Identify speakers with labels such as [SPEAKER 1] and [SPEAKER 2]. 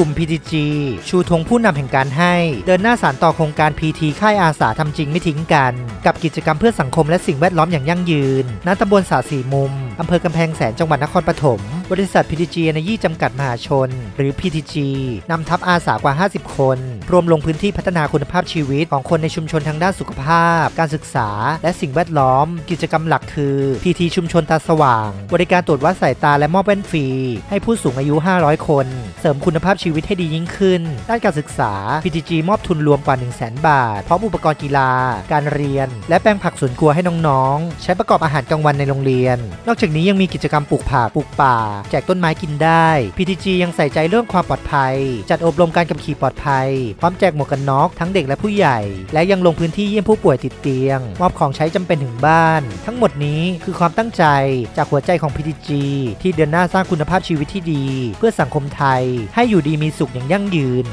[SPEAKER 1] กลุ่ม PTG ชูธงผู้นำแห่งการให้ เดินหน้าสารต่อโครงการ PT ค่ายอาสาทำจริงไม่ทิ้งกัน กับกิจกรรมเพื่อสังคมและสิ่งแวดล้อมอย่างยั่งยืนณตำบลสาสีมุมอำเภอกำแพงแสนจังหวัดนครปฐม บริษัท PTG Energy จำกัดมหาชน หรือ PTG นำทัพอาสากว่า 50 คน รวมลงพื้นที่พัฒนาคุณภาพชีวิตของคนในชุมชนทางด้านสุขภาพ การศึกษา และสิ่งแวดล้อม กิจกรรมหลักคือ PT ชุมชนตาสว่าง บริการตรวจวัดสายตาและมอบแว่นฟรี ให้ผู้สูงอายุ 500 คน เสริมคุณภาพชีวิตให้ดียิ่งขึ้น ด้านการศึกษา PTG มอบทุนรวมกว่า 1 0 0 0 0 0 บาท พร้อมอุปกรณ์กีฬา การเรียน และแปลงผักสวนครัวให้น้องๆ ใช้ประกอบอาหารกลางวันในโรงเรียน นอกจากนี้ยังมีกิจกรรมปลูกผักปลูกป่าแจกต้นไม้กินได้ PTG ยังใส่ใจเรื่องความปลอดภัย จัดอบรมการขับขี่ปลอดภัย พร้อมแจกหมวกกันน็อกทั้งเด็กและผู้ใหญ่ และยังลงพื้นที่เยี่ยมผู้ป่วยติดเตียง มอบของใช้จำเป็นถึงบ้าน ทั้งหมดนี้คือความตั้งใจจากหัวใจของ PTG ที่เดินหน้าสร้างคุณภาพชีวิตที่ดี เพื่อสังคมไทยให้อยู่ดีมีสุขอย่างยั่งยืน